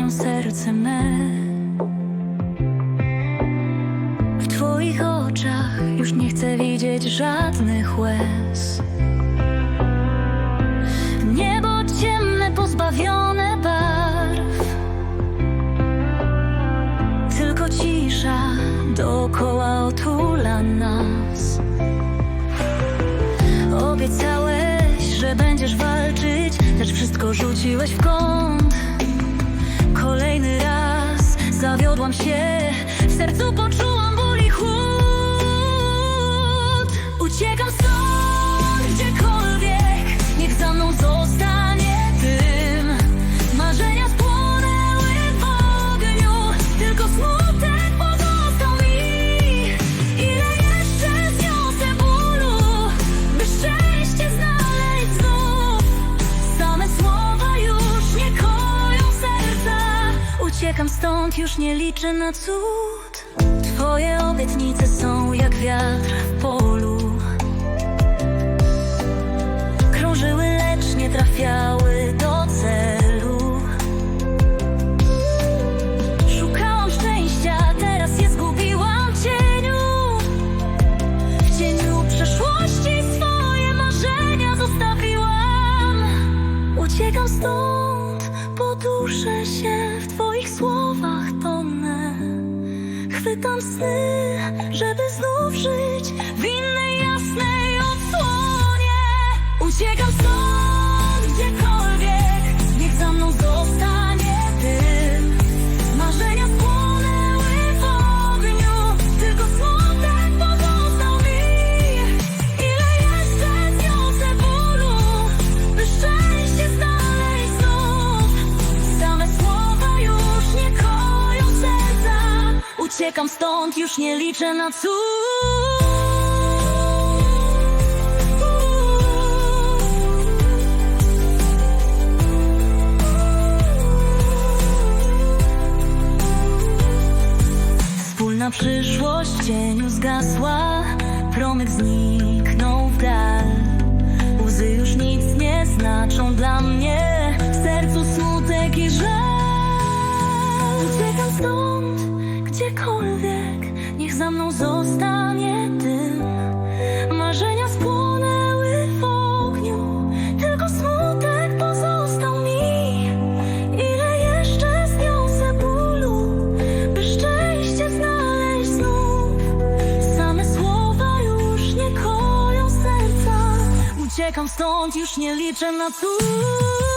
koją serce me. W Twoich oczach już nie chcę widzieć żadnych łez. Niebo ciemne, pozbawione barw. Tylko cisza dookoła otula nas. Wszystko rzuciłeś w kąt. Kolejny raz zawiodłam się, w sercu poczułam Uciekam stąd, już nie liczę na cud. Twoje obietnice są jak wiatr w polu. Krążyły, lecz nie trafiały do celu. Szukałam szczęścia, teraz je zgubiłam w cieniu. W cieniu przeszłości swoje marzenia zostawiłam. Uciekam stąd, poduszę się Chwytam sny, żeby znów żyć w innej jasnej odsłonie. Uciekam stąd, Uciekam stąd, już nie liczę na cud. Wspólna przyszłość w cieniu zgasła, promyk zniknął zostanie dym. Marzenia spłonęły w ogniu, tylko smutek pozostał mi. Ile jeszcze zniosę bólu, by szczęście znaleźć znów? Same słowa już nie koją serca. Uciekam stąd, już nie liczę na cud.